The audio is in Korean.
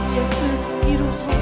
어제그 이루소